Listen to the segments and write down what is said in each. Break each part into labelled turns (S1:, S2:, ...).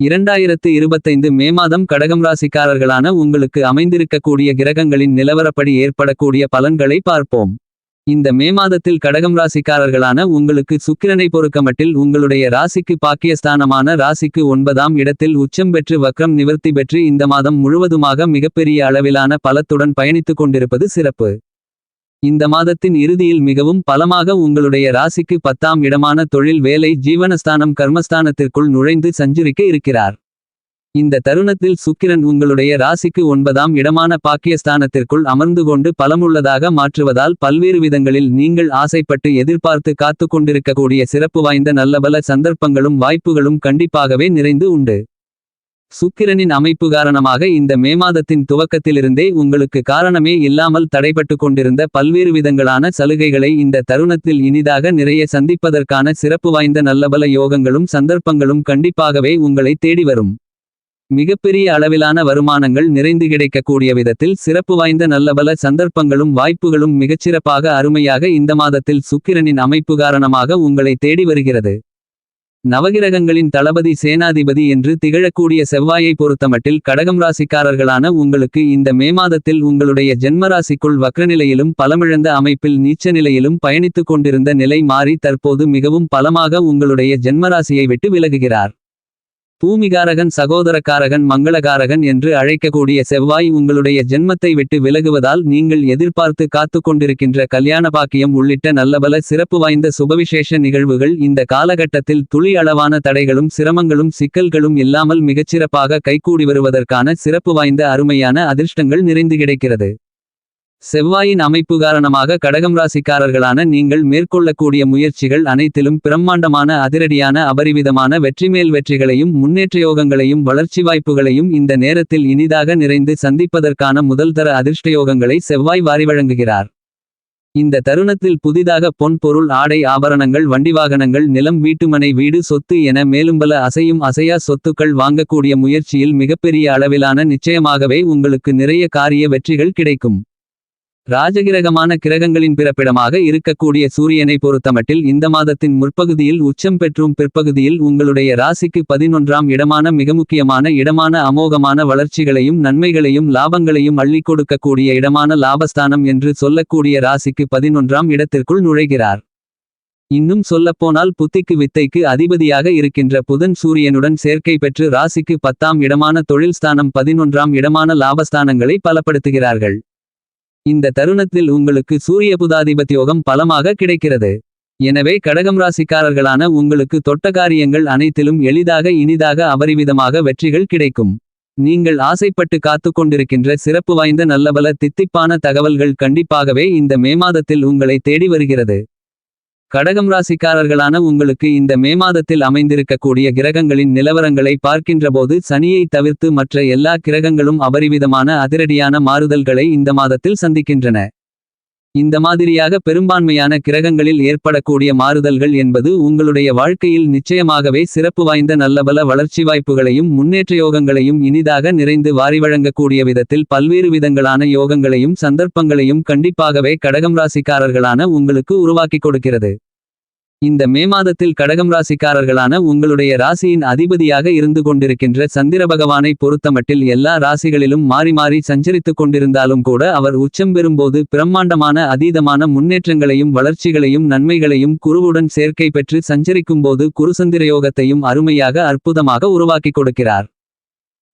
S1: இரண்டாயிரத்து இருபத்தைந்து மே மாதம் கடகம் ராசிக்காரர்களான உங்களுக்கு அமைந்திருக்கக்கூடிய கிரகங்களின் நிலவரப்படி ஏற்படக்கூடிய பலன்களை பார்ப்போம். இந்த மே மாதத்தில் கடகம் ராசிக்காரர்களான உங்களுக்கு சுக்கிரனை பொறுக்கமட்டில் உங்களுடைய ராசிக்கு பாக்கியஸ்தானமான ராசிக்கு ஒன்பதாம் இடத்தில் உச்சம் பெற்று வக்ரம் நிவர்த்தி பெற்று இந்த மாதம் முழுவதுமாக மிகப்பெரிய அளவிலான பலத்துடன் பயணித்துக் கொண்டிருப்பது சிறப்பு. இந்த மாதத்தின் இறுதியில் மிகவும் பலமாக உங்களுடைய ராசிக்கு பத்தாம் இடமான தொழில் வேலை ஜீவனஸ்தானம் கர்மஸ்தானத்திற்குள் நுழைந்து சஞ்சரிக்க இருக்கிறார். இந்த தருணத்தில் சுக்கிரன் உங்களுடைய ராசிக்கு ஒன்பதாம் இடமான பாக்கியஸ்தானத்திற்குள் அமர்ந்து கொண்டு பலமுள்ளதாக மாற்றுவதால் பல்வேறு விதங்களில் நீங்கள் ஆசைப்பட்டு எதிர்பார்த்து காத்துக் கொண்டிருக்கக்கூடிய சிறப்பு வாய்ந்த நல்லபல சந்தர்ப்பங்களும் வாய்ப்புகளும் கண்டிப்பாகவே நிறைந்து உண்டு. சுக்கிரனின் அமைப்பு காரணமாக இந்த மே மாதத்தின் துவக்கத்திலிருந்தே உங்களுக்கு காரணமே இல்லாமல் தடைபட்டு கொண்டிருந்த பல்வேறு விதங்களான சலுகைகளை இந்த தருணத்தில் இனிதாக நிறைய சந்திப்பதற்கான சிறப்பு வாய்ந்த நல்லபல யோகங்களும் சந்தர்ப்பங்களும் கண்டிப்பாகவே உங்களை தேடி வரும். மிகப்பெரிய அளவிலான வருமானங்கள் நிறைந்து கிடைக்கக்கூடிய விதத்தில் சிறப்பு வாய்ந்த நல்லபல சந்தர்ப்பங்களும் வாய்ப்புகளும் மிகச்சிறப்பாக அருமையாக இந்த மாதத்தில் சுக்கிரனின் அமைப்பு காரணமாக உங்களை தேடி வருகிறது. நவகிரகங்களின் தளபதி சேனாதிபதி என்று திகழக்கூடிய செவ்வாயை பொறுத்தமட்டில் கடகம் ராசிக்காரர்களான உங்களுக்கு இந்த மே மாதத்தில் உங்களுடைய ஜென்மராசிக்குள் வக்ரநிலையிலும் பலமிழந்த அமைப்பில் நீச்ச நிலையிலும் பயணித்துக் கொண்டிருந்த நிலை மாறி தற்போது மிகவும் பலமாக உங்களுடைய ஜென்மராசியை விட்டு விலகுகிறார். பூமிகாரகன் சகோதரக்காரகன் மங்களகாரகன் என்று அழைக்கக்கூடிய செவ்வாய் உங்களுடைய ஜென்மத்தை விட்டு விலகுவதால் நீங்கள் எதிர்பார்த்து காத்து கொண்டிருக்கின்ற கல்யாண பாக்கியம் உள்ளிட்ட நல்லபல சிறப்பு வாய்ந்த சுபவிசேஷ நிகழ்வுகள் இந்த காலகட்டத்தில் துளி அளவான தடைகளும் சிரமங்களும் சிக்கல்களும் இல்லாமல் மிகச்சிறப்பாக கைகூடி வருவதற்கான சிறப்பு வாய்ந்த அருமையான அதிர்ஷ்டங்கள் நிறைந்து கிடைக்கிறது. செவ்வாயின் அமைப்பு காரணமாக கடகம் ராசிக்காரர்களான நீங்கள் மேற்கொள்ளக்கூடிய முயற்சிகள் அனைத்திலும் பிரம்மாண்டமான அதிரடியான அபரிவிதமான வெற்றிமேல் வெற்றிகளையும் முன்னேற்றயோகங்களையும் வளர்ச்சி வாய்ப்புகளையும் இந்த நேரத்தில் இனிதாக நிறைந்து சந்திப்பதற்கான முதல்தர அதிர்ஷ்டயோகங்களை செவ்வாய் வாரி வழங்குகிறார். இந்த தருணத்தில் புதிதாக பொன் பொருள் ஆடை ஆபரணங்கள் வண்டி வாகனங்கள் நிலம் வீட்டுமனை வீடு சொத்து என மேலும்பல அசையும் அசையா சொத்துக்கள் வாங்கக்கூடிய முயற்சியில் மிகப்பெரிய அளவிலான நிச்சயமாகவே உங்களுக்கு நிறைய காரிய வெற்றிகள் கிடைக்கும். ராஜகிரகமான கிரகங்களின் பிறப்பிடமாக இருக்கக்கூடிய சூரியனை பொறுத்தமட்டில் இந்த மாதத்தின் முற்பகுதியில் உச்சம் பெற்றும் பிற்பகுதியில் உங்களுடைய ராசிக்கு பதினொன்றாம் இடமான மிக முக்கியமான இடமான அமோகமான வளர்ச்சிகளையும் நன்மைகளையும் லாபங்களையும் அள்ளி கொடுக்கக்கூடிய இடமான லாபஸ்தானம் என்று சொல்லக்கூடிய ராசிக்கு பதினொன்றாம் இடத்திற்குள் நுழைகிறார். இன்னும் சொல்லப்போனால் புத்திக்கு வித்தைக்கு அதிபதியாக இருக்கின்ற புதன் சூரியனுடன் சேர்க்கை பெற்று ராசிக்கு பத்தாம் இடமான தொழில் ஸ்தானம் பதினொன்றாம் இடமான லாபஸ்தானங்களை பலப்படுத்துகிறார்கள். இந்த தருணத்தில் உங்களுக்கு சூரிய புதாதிபத்தியோகம் பலமாக கிடைக்கிறது. எனவே கடகம் ராசிக்காரர்களான உங்களுக்கு தொட்ட காரியங்கள் அனைத்திலும் எளிதாக இனிதாக அபரிவிதமாக வெற்றிகள் கிடைக்கும். நீங்கள் ஆசைப்பட்டு காத்துக் கொண்டிருக்கின்ற சிறப்பு வாய்ந்த நல்லபல தித்திப்பான தகவல்கள் கண்டிப்பாகவே இந்த மே மாதத்தில் உங்களை தேடி வருகிறது. கடகம் ராசிக்காரர்களான உங்களுக்கு இந்த மே மாதத்தில் அமைந்திருக்கக்கூடிய கிரகங்களின் நிலவரங்களை பார்க்கின்றபோது சனியை தவிர்த்து மற்ற எல்லா கிரகங்களும் அபரிவிதமான அதிரடியான மாறுதல்களை இந்த மாதத்தில் சந்திக்கின்றன. இந்த மாதிரியாக பெரும்பான்மையான கிரகங்களில் ஏற்படக்கூடிய மாறுதல்கள் என்பது உங்களுடைய வாழ்க்கையில் நிச்சயமாகவே சிறப்பு வாய்ந்த நல்லபல வளர்ச்சி வாய்ப்புகளையும் முன்னேற்றயோகங்களையும் இனிதாக நிறைந்து வாரி வழங்கக்கூடிய விதத்தில் பல்வேறு விதங்களான யோகங்களையும் சந்தர்ப்பங்களையும் கண்டிப்பாகவே கடகம் ராசிக்காரர்களான உங்களுக்கு உருவாக்கிக் கொடுக்கிறது. இந்த மே மாதத்தில் கடகம் ராசிக்காரர்களான உங்களுடைய ராசியின் அதிபதியாக இருந்து கொண்டிருக்கின்ற சந்திர பகவானை பொறுத்தமட்டில் எல்லா ராசிகளிலும் மாறி மாறி சஞ்சரித்துக் கொண்டிருந்தாலும் கூட அவர் உச்சம் பெறும்போது பிரம்மாண்டமான அதீதமான முன்னேற்றங்களையும் வளர்ச்சிகளையும் நன்மைகளையும் குருவுடன் சேர்க்கை பெற்று சஞ்சரிக்கும்போது குருசந்திரயோகத்தையும் அருமையாக அற்புதமாக உருவாக்கிக் கொடுக்கிறார்.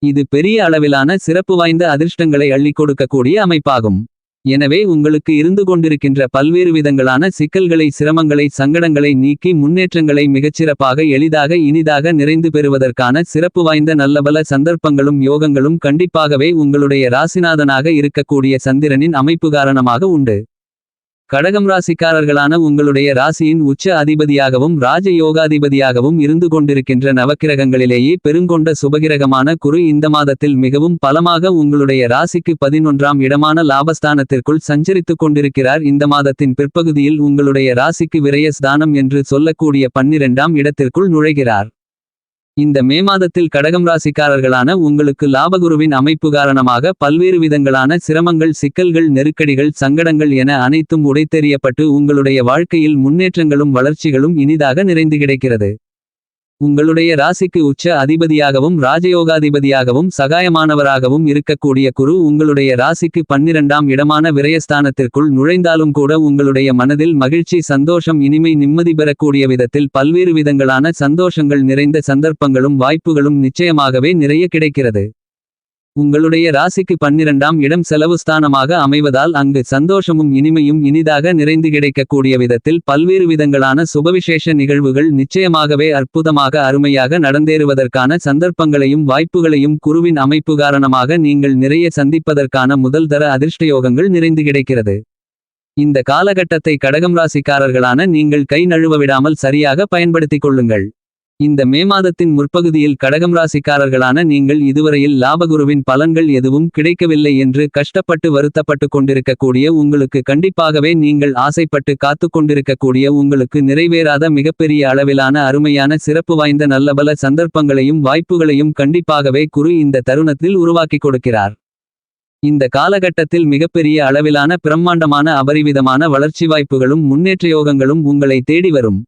S1: இது பெரிய அளவிலான சிறப்பு வாய்ந்த அதிர்ஷ்டங்களை அள்ளிக் கொடுக்கக்கூடிய அமைப்பாகும். எனவே உங்களுக்கு இருந்து கொண்டிருக்கின்ற பல்வேறு விதங்களான சிக்கல்களை சிரமங்களை சங்கடங்களை நீக்கி முன்னேற்றங்களை மிகச்சிறப்பாக எளிதாக இனிதாக நிறைந்து பெறுவதற்கான சிறப்பு வாய்ந்த நல்லபல சந்தர்ப்பங்களும் யோகங்களும் கண்டிப்பாகவே உங்களுடைய ராசிநாதனாக இருக்கக்கூடிய சந்திரனின் அமைப்பு காரணமாக உண்டு. கடகம் ராசிக்காரர்களான உங்களுடைய ராசியின் உச்ச அதிபதியாகவும் ராஜ யோகாதிபதியாகவும் இருந்து கொண்டிருக்கின்ற நவக்கிரகங்களிலேயே பெருங்கொண்ட சுபகிரகமான குரு இந்த மாதத்தில் மிகவும் பலமாக உங்களுடைய ராசிக்கு பதினொன்றாம் இடமான லாபஸ்தானத்திற்குள் சஞ்சரித்துக் கொண்டிருக்கிறார் இந்த மாதத்தின் பிற்பகுதியில் உங்களுடைய ராசிக்கு விரய ஸ்தானம் என்று சொல்லக்கூடிய பன்னிரெண்டாம் இடத்திற்குள் நுழைகிறார். இந்த மே மாதத்தில் கடகம் ராசிக்காரர்களான உங்களுக்கு லாபகுருவின் அமைப்பு காரணமாக பல்வேறு விதங்களான சிரமங்கள் சிக்கல்கள் நெருக்கடிகள் சங்கடங்கள் என அனைத்தும் உடைத்தெறியப்பட்டு உங்களுடைய வாழ்க்கையில் முன்னேற்றங்களும் வளர்ச்சிகளும் இனிதாக நிறைந்து கிடைக்கிறது. உங்களுடைய ராசிக்கு உச்ச அதிபதியாகவும் ராஜயோகாதிபதியாகவும் சகாயமானவராகவும் இருக்கக்கூடிய குரு உங்களுடைய ராசிக்கு பன்னிரண்டாம் இடமான விரயஸ்தானத்திற்குள் நுழைந்தாலும் கூட உங்களுடைய மனதில் மகிழ்ச்சி சந்தோஷம் இனிமை நிம்மதி பெறக்கூடிய விதத்தில் பல்வேறு விதங்களான சந்தோஷங்கள் நிறைந்த சந்தர்ப்பங்களும் வாய்ப்புகளும் நிச்சயமாகவே நிறைய கிடைக்கிறது. உங்களுடைய ராசிக்கு பன்னிரண்டாம் இடம் செலவு ஸ்தானமாக அமைவதால் அங்கு சந்தோஷமும் இனிமையும் இனிதாக நிறைந்து கிடைக்கக்கூடிய விதத்தில் பல்வேறு விதங்களான சுபவிசேஷ நிகழ்வுகள் நிச்சயமாகவே அற்புதமாக அருமையாக நடந்தேறுவதற்கான சந்தர்ப்பங்களையும் வாய்ப்புகளையும் குருவின் அமைப்பு காரணமாக நீங்கள் நிறைய சந்திப்பதற்கான முதல் தர அதிர்ஷ்டயோகங்கள் நிறைந்து கிடைக்கிறது. இந்த காலகட்டத்தை கடகம் ராசிக்காரர்களான நீங்கள் கை நழுவ விடாமல் சரியாக பயன்படுத்திக் கொள்ளுங்கள். இந்த மே மாதத்தின் முற்பகுதியில் கடகம் ராசிக்காரர்களான நீங்கள் இதுவரையில் லாபகுருவின் பலன்கள் எதுவும் கிடைக்கவில்லை என்று கஷ்டப்பட்டு வருத்தப்பட்டு கொண்டிருக்கக்கூடிய உங்களுக்கு கண்டிப்பாகவே நீங்கள் ஆசைப்பட்டு காத்து கொண்டிருக்கக்கூடிய உங்களுக்கு நிறைவேறாத மிகப்பெரிய அளவிலான அருமையான சிறப்பு வாய்ந்த நல்லபல சந்தர்ப்பங்களையும் வாய்ப்புகளையும் கண்டிப்பாகவே குரு இந்த தருணத்தில் உருவாக்கிக் கொடுக்கிறார். இந்த காலகட்டத்தில் மிகப்பெரிய அளவிலான பிரம்மாண்டமான அபரிவிதமான வளர்ச்சி வாய்ப்புகளும் முன்னேற்ற யோகங்களும் உங்களை தேடி வரும்.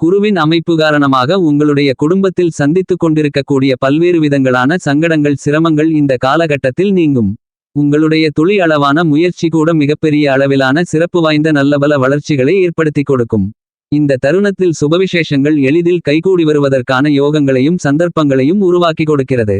S1: குருவின் அமைப்பு காரணமாக உங்களுடைய குடும்பத்தில் சந்தித்துக் கொண்டிருக்கக்கூடிய பல்வேறு விதங்களான சங்கடங்கள் சிரமங்கள் இந்த காலகட்டத்தில் நீங்கும். உங்களுடைய துளி அளவான முயற்சி கூட மிகப்பெரிய அளவிலான சிறப்பு வாய்ந்த நல்லபல வளர்ச்சிகளை ஏற்படுத்திக் கொடுக்கும். இந்த தருணத்தில் சுபவிசேஷங்கள் எளிதில் கைகூடி வருவதற்கான யோகங்களையும் சந்தர்ப்பங்களையும் உருவாக்கி கொடுக்கிறது.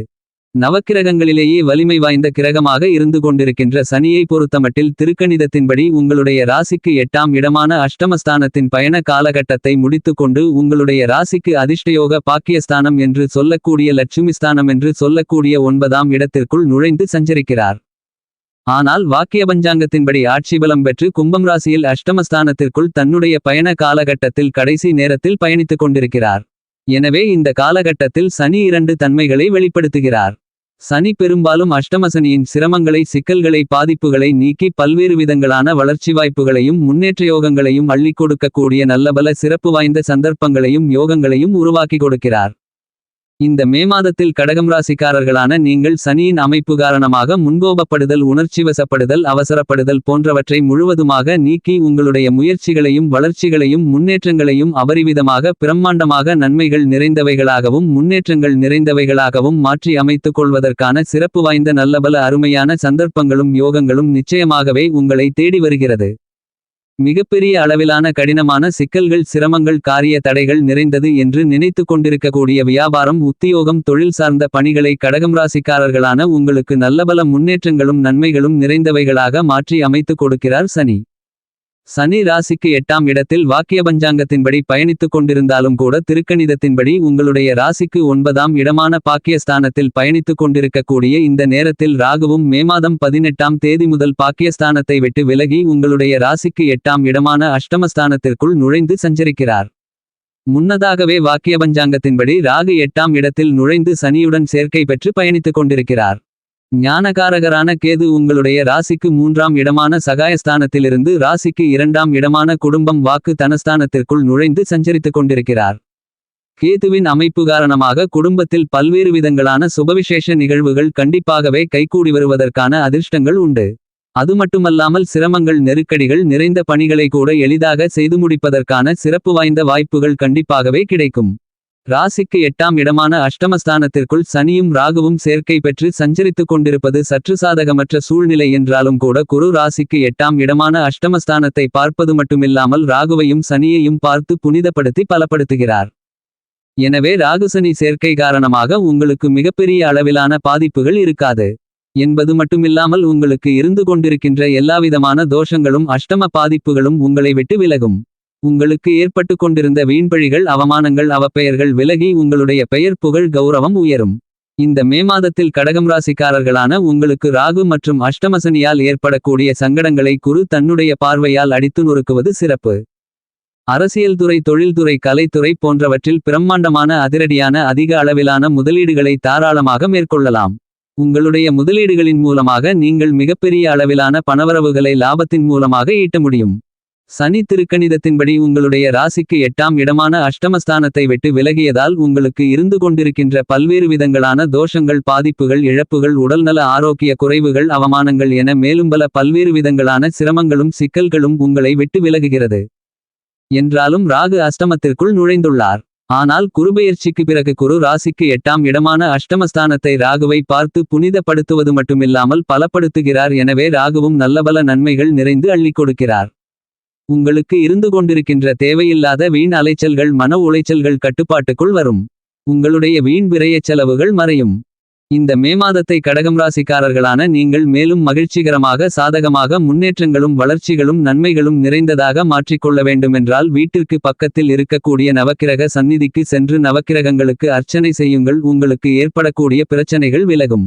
S1: நவக்கிரகங்களிலேயே வலிமை வாய்ந்த கிரகமாக இருந்து கொண்டிருக்கின்ற சனியை பொறுத்தமட்டில் திருக்கணிதத்தின்படி உங்களுடைய ராசிக்கு எட்டாம் இடமான அஷ்டமஸ்தானத்தின் பயண காலகட்டத்தை முடித்துக்கொண்டு உங்களுடைய ராசிக்கு அதிர்ஷ்டயோக பாக்கியஸ்தானம் என்று சொல்லக்கூடிய லட்சுமிஸ்தானம் என்று சொல்லக்கூடிய ஒன்பதாம் இடத்திற்குள் நுழைந்து சஞ்சரிக்கிறார். ஆனால் வாக்கிய பஞ்சாங்கத்தின்படி ஆட்சி பலம் பெற்று கும்பம் ராசியில் அஷ்டமஸ்தானத்திற்குள் தன்னுடைய பயண காலகட்டத்தில் கடைசி நேரத்தில் பயணித்துக் கொண்டிருக்கிறார். எனவே இந்த காலகட்டத்தில் சனி இரண்டு தன்மைகளை வெளிப்படுத்துகிறார். சனி பெரும்பாலும் அஷ்டமசனியின் சிரமங்களை சிக்கல்களை பாதிப்புகளை நீக்கி பல்வேறு விதங்களான வளர்ச்சி வாய்ப்புகளையும் முன்னேற்ற யோகங்களையும் அள்ளிக் கொடுக்கக்கூடிய நல்லபல சிறப்பு வாய்ந்த சந்தர்ப்பங்களையும் யோகங்களையும் உருவாக்கி கொடுக்கிறார். இந்த மே மாதத்தில் கடகம் ராசிக்காரர்களான நீங்கள் சனியின் அமைப்பு காரணமாக முன்கோபப்படுதல் உணர்ச்சிவசப்படுதல் அவசரப்படுதல் போன்றவற்றை முழுவதுமாக நீக்கி உங்களுடைய முயற்சிகளையும் வளர்ச்சிகளையும் முன்னேற்றங்களையும் அபரிவிதமாக பிரம்மாண்டமாக நன்மைகள் நிறைந்தவைகளாகவும் முன்னேற்றங்கள் நிறைந்தவைகளாகவும் மாற்றி அமைத்துக் கொள்வதற்கான சிறப்பு வாய்ந்த நல்லபல அருமையான சந்தர்ப்பங்களும் யோகங்களும் நிச்சயமாகவே உங்களை தேடி வருகிறது. மிகப்பெரிய அளவிலான கடினமான சிக்கல்கள் சிரமங்கள் காரிய தடைகள் நிறைந்தது என்று நினைத்து கொண்டிருக்கக்கூடிய வியாபாரம் உத்தியோகம் தொழில் சார்ந்த பணிகளை கடகம் ராசிக்காரர்களான உங்களுக்கு நல்லபல முன்னேற்றங்களும் நன்மைகளும் நிறைந்தவைகளாக மாற்றி அமைத்துக் கொடுக்கிறார் சனி. சனி ராசிக்கு எட்டாம் இடத்தில் வாக்கிய பஞ்சாங்கத்தின்படி பயணித்துக் கொண்டிருந்தாலும் கூட திருக்கணிதத்தின்படி உங்களுடைய ராசிக்கு ஒன்பதாம் இடமான பாக்கியஸ்தானத்தில் பயணித்துக் கொண்டிருக்கக்கூடிய இந்த நேரத்தில் ராகுவும் மே மாதம் பதினெட்டாம் தேதி முதல் பாக்கியஸ்தானத்தை விட்டு விலகி உங்களுடைய ராசிக்கு எட்டாம் இடமான அஷ்டமஸ்தானத்திற்குள் நுழைந்து சஞ்சரிக்கிறார். முன்னதாகவே வாக்கிய பஞ்சாங்கத்தின்படி ராகு எட்டாம் இடத்தில் நுழைந்து சனியுடன் சேர்க்கை பெற்று பயணித்துக் கொண்டிருக்கிறார். ஞானகாரகரான கேது உங்களுடைய ராசிக்கு மூன்றாம் இடமான சகாயஸ்தானத்திலிருந்து ராசிக்கு இரண்டாம் இடமான குடும்பம் வாக்கு தனஸ்தானத்திற்குள் நுழைந்து சஞ்சரித்துக் கொண்டிருக்கிறார். கேதுவின் அமைப்பு காரணமாக குடும்பத்தில் பல்வேறு விதங்களான சுபவிசேஷ நிகழ்வுகள் கண்டிப்பாகவே கைகூடி வருவதற்கான அதிர்ஷ்டங்கள் உண்டு. அது மட்டுமல்லாமல் சிரமங்கள் நெருக்கடிகள் நிறைந்த பணிகளை கூட எளிதாக செய்து முடிப்பதற்கான சிறப்பு வாய்ந்த வாய்ப்புகள் கண்டிப்பாகவே கிடைக்கும். ராசிக்கு எட்டாம் இடமான அஷ்டமஸ்தானத்திற்குள் சனியும் ராகுவும் சேர்க்கை பெற்று சஞ்சரித்துக் கொண்டிருப்பது சற்று சாதகமற்ற சூழ்நிலை என்றாலும் கூட குரு ராசிக்கு எட்டாம் இடமான அஷ்டமஸ்தானத்தை பார்ப்பது மட்டுமில்லாமல் ராகுவையும் சனியையும் பார்த்து புனிதப்படுத்தி பலப்படுத்துகிறார். எனவே ராகுசனி சேர்க்கை காரணமாக உங்களுக்கு மிகப்பெரிய அளவிலான பாதிப்புகள் இருக்காது. என்பது மட்டுமில்லாமல் உங்களுக்கு இருந்து கொண்டிருக்கின்ற எல்லாவிதமான தோஷங்களும் அஷ்டம பாதிப்புகளும் உங்களை விட்டு விலகும். உங்களுக்கு ஏற்பட்டு கொண்டிருந்த வீண்பழிகள் அவமானங்கள் அவப்பெயர்கள் விலகி உங்களுடைய பெயர் புகழ் கௌரவம் உயரும். இந்த மே மாதத்தில் கடகம் ராசிக்காரர்களான உங்களுக்கு ராகு மற்றும் அஷ்டமசனியால் ஏற்படக்கூடிய சங்கடங்களை குரு தன்னுடைய பார்வையால் அடித்து நொறுக்குவது சிறப்பு. அரசியல் துறை தொழில்துறை கலைத்துறை போன்றவற்றில் பிரம்மாண்டமான அதிரடியான அதிக அளவிலான முதலீடுகளை தாராளமாக மேற்கொள்ளலாம். உங்களுடைய முதலீடுகளின் மூலமாக நீங்கள் மிகப்பெரிய அளவிலான பணவரவுகளை லாபத்தின் மூலமாக ஈட்ட முடியும். சனி திருக்கணிதத்தின்படி உங்களுடைய ராசிக்கு எட்டாம் இடமான அஷ்டமஸ்தானத்தை விட்டு விலகியதால் உங்களுக்கு இருந்து கொண்டிருக்கின்ற பல்வேறு விதங்களான தோஷங்கள் பாதிப்புகள் இழப்புகள் உடல்நல ஆரோக்கிய குறைவுகள் அவமானங்கள் என மேலும் பல பல்வேறு விதங்களான சிரமங்களும் சிக்கல்களும் உங்களை விட்டு விலகுகிறது. என்றாலும் ராகு அஷ்டமத்திற்குள் நுழைந்துள்ளார். ஆனால் குருபெயர்ச்சிக்கு பிறகு குரு ராசிக்கு எட்டாம் இடமான அஷ்டமஸ்தானத்தை ராகுவை பார்த்து புனிதப்படுத்துவது மட்டுமில்லாமல் பலப்படுத்துகிறார். எனவே ராகுவும் நல்லபல நன்மைகள் நிறைந்து அள்ளிக் கொடுக்கிறார். உங்களுக்கு இருந்து கொண்டிருக்கின்ற தேவையில்லாத வீண் அலைச்சல்கள் மன உளைச்சல்கள் கட்டுப்பாட்டுக்குள் வரும். உங்களுடைய வீண் விரையச் செலவுகள் மறையும். இந்த மே மாதத்தை கடகம் ராசிக்காரர்களான நீங்கள் மேலும் மகிழ்ச்சிகரமாக சாதகமாக முன்னேற்றங்களும் வளர்ச்சிகளும் நன்மைகளும் நிறைந்ததாக மாற்றிக்கொள்ள வேண்டுமென்றால் வீட்டிற்கு பக்கத்தில் இருக்கக்கூடிய நவக்கிரக சந்நிதிக்கு சென்று நவக்கிரகங்களுக்கு அர்ச்சனை செய்யுங்கள். உங்களுக்கு ஏற்படக்கூடிய பிரச்சனைகள் விலகும்.